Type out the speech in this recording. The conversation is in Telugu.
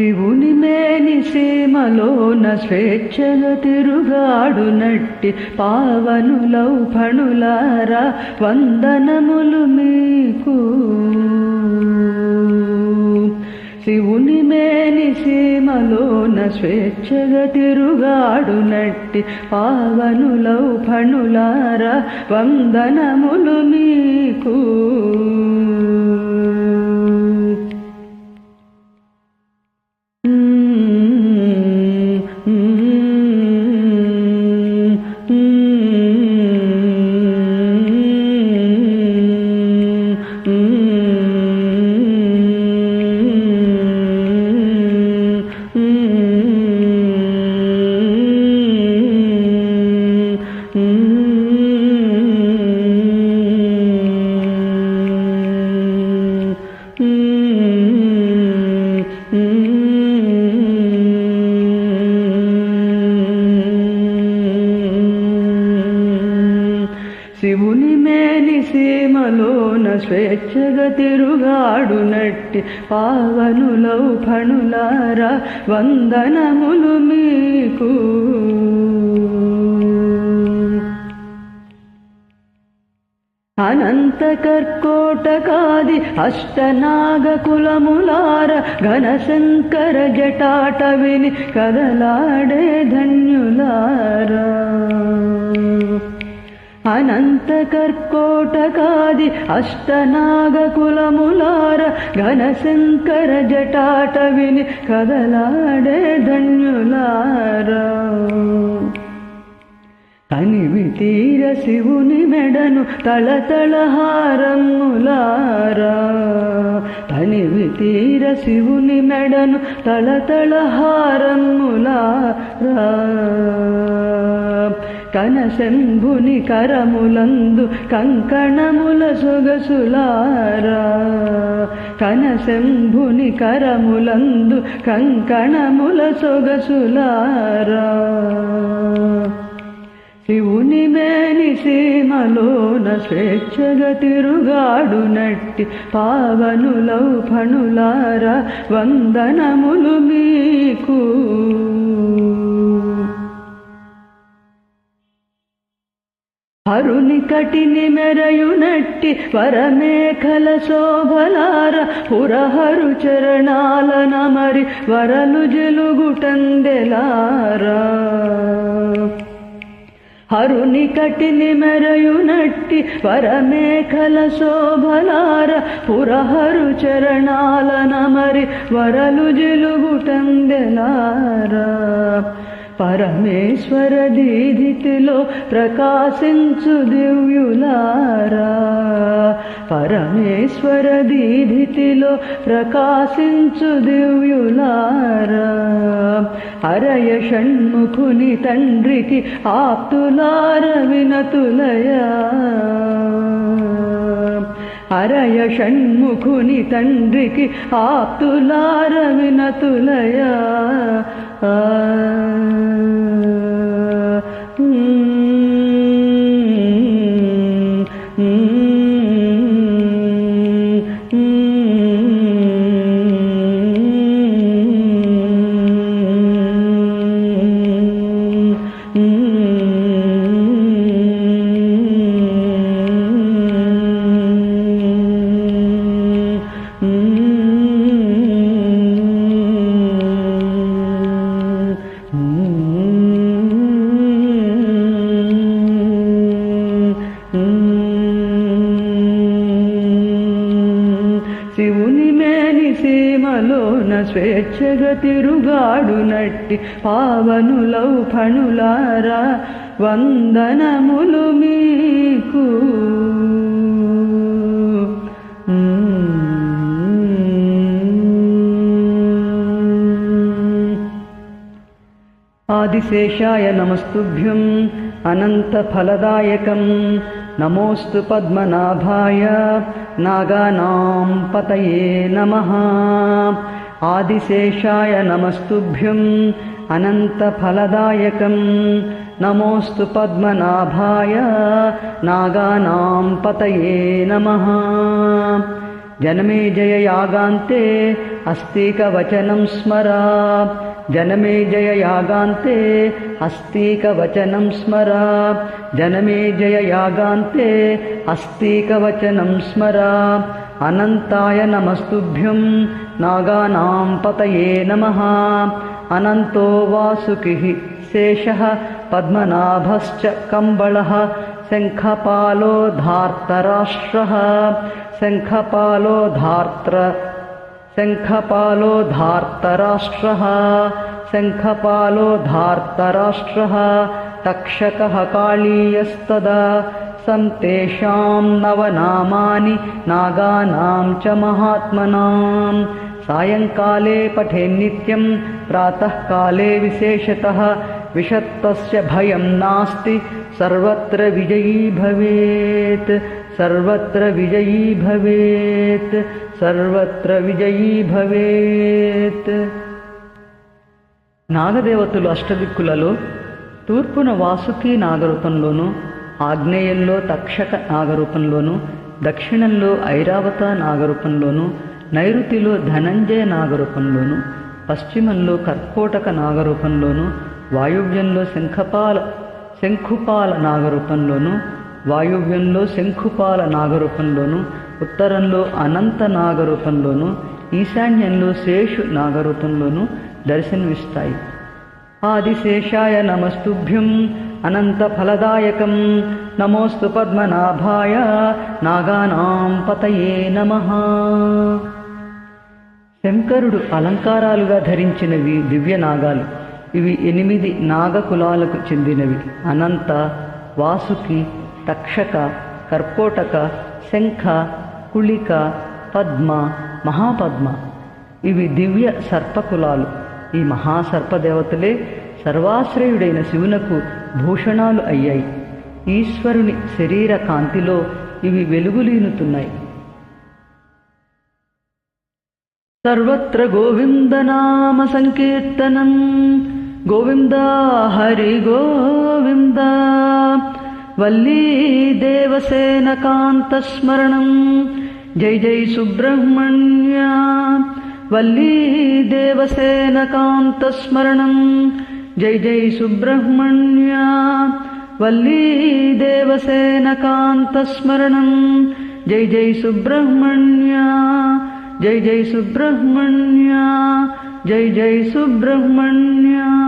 శివుని మేని సీమలోన స్వేచ్ఛగా తిరుగాడునట్టి పావనులౌ ఫణులారా వందనములు మీకు. శివుని మేని సీమలోన స్వేచ్ఛగా తిరుగాడునట్టి పావనులౌ ఫణులారా వందనములు మీకు. స్వేచ్ఛగా తిరుగాడునట్టి పావనులౌ ఫణులారా వందనములు మీకు. అనంత కర్కోటకాది అష్టనాగ కులములార ఘనశంకర జటాట విని కదలాడే ధన్యులారా. అనంత కర్కోటకాది అష్టనాగ కులములార ఘనశంకర జటాట విని కదలాడే ధన్యులారా కనివి తీర శివుని మెడను తళతళహారములారా తనివి తీర శివుని మెడను తళతళహారములారా కనశంభుని కరములందు కంకణముల సొగసులారా. కనశంభుని కరములందు కంకణముల సొగసులారా. శివుని మేని సీమలోన స్వేచ్ఛగా తిరుగాడునట్టి పావనులౌ ఫణులారా వందనములు మీకు. అరుని కటిని మెరయునట్టి వరమేఖల శోభలార పురహరు చరణాల నమరి వరలు జలుగుటందెలారా. హరుని కటిని మెరయునట్టి వరమేఖల శోభలార పురహరు చరణాల నమరి వరలు జలుగుటందెలారా. పరమేశ్వర దీధితిలో ప్రకాశించు దివ్యులారా. పరమేశ్వర దీధితిలో ప్రకాశించు దివ్యులారా. అరయ షణ్ముఖుని తండ్రికి ఆప్తులార వినతులయా. అరయ షణ్ముఖుని తండ్రికి ఆప్తులార వినతులయా. ఆ శివుని సీమలోన స్వేచ్ఛగా తిరుగాడునట్టి పావనులౌ ఫణులారా వందనములు మీకు. ఆదిశేషాయ నమస్తుభ్యం అనంతఫలదాయకం. नमोऽस्तु पद्मनाभाय नागानां पतये नमः। आदिशेषाय नमस्तुभ्यम् अनन्तफलदायकम् नमोऽस्तु पद्मनाभाय नागानां पतये नमः। जनमे जययागान्ते अस्तिकवचनं स्मरा जनमे जय यागान्ते हस्तीकवचनं स्मर। जनमे जय यागान्ते हस्तीकवचनम् स्मर। अनन्ताय नमस्तुभ्यं नागानां पतये नमः। अनन्तो वासुकिः शेषः पद्मनाभश्च कम्बलः। शङ्खपालो धार्तराष्ट्रः शङ्खपालो धार्त्र शङ्खपालो धार्तराष्ट्रः शङ्खपालो धार्तराष्ट्रः तक्षकः कालीयस्तदा सं तेषाम् नवनामानि नागानाम् च महात्मनाम्। सायङ्काले पठे नित्यम् प्रातःकाले विशेषतः విషత్తస్య భయం నాస్తి సర్వత్ర విజయీ భవేత్ సర్వత్ర విజయీ భవేత్ సర్వత్ర విజయీ భవేత్ నాగదేవతలు అష్టదిక్కులలో తూర్పున వాసుకి నాగరూపంలోను ఆగ్నేయంలో తక్షక నాగరూపంలోను దక్షిణంలో ఐరావత నాగరూపంలోను నైరుతిలో ధనంజయ నాగరూపంలోను పశ్చిమంలో కర్కోటక నాగరూపంలోను వాయువ్యంలో శంఖపాల శంఖుపాల నాగరూపంలోను వాయువ్యంలో శంఖుపాల నాగరూపంలోను ఉత్తరంలో అనంత నాగరూపంలోను ఈశాన్యంలో శేషు నాగరూపంలోను దర్శనమిస్తాయి. ఆదిశేషాయ నమస్తుభ్యం అనంత ఫలదాయకం. నమోస్తు పద్మనాభాయ నాగానాం పతయే నమ. శంకరుడు అలంకారాలుగా ధరించినవి దివ్య నాగాలు ఇవి ఎనిమిది నాగకులాలకు చెందినవి. అనంత వాసుకి తక్షక కర్కోటక శంఖ కుళిక పద్మ మహాపద్మ. ఇవి దివ్య సర్పకులాలు. ఈ మహాసర్పదేవతలే సర్వాశ్రయుడైన శివునకు భూషణాలు అయ్యాయి. ఈశ్వరుని శరీర కాంతిలో ఇవి వెలుగులీనుతున్నాయి. సర్వత్ర గోవిందనామ సంకీర్తనం. गोविन्द हरिगोविन्द वल्लीदेवसेनकान्तस्मरणम् जय जय सुब्रह्मण्या वल्लीदेवसेन कान्तस्मरणम् जय जय सुब्रह्मण्या वल्लीदेवसेन कान्तस्मरणम् जय जय सुब्रह्मण्या जय जय सुब्रह्मण्या जय जय सुब्रह्मण्या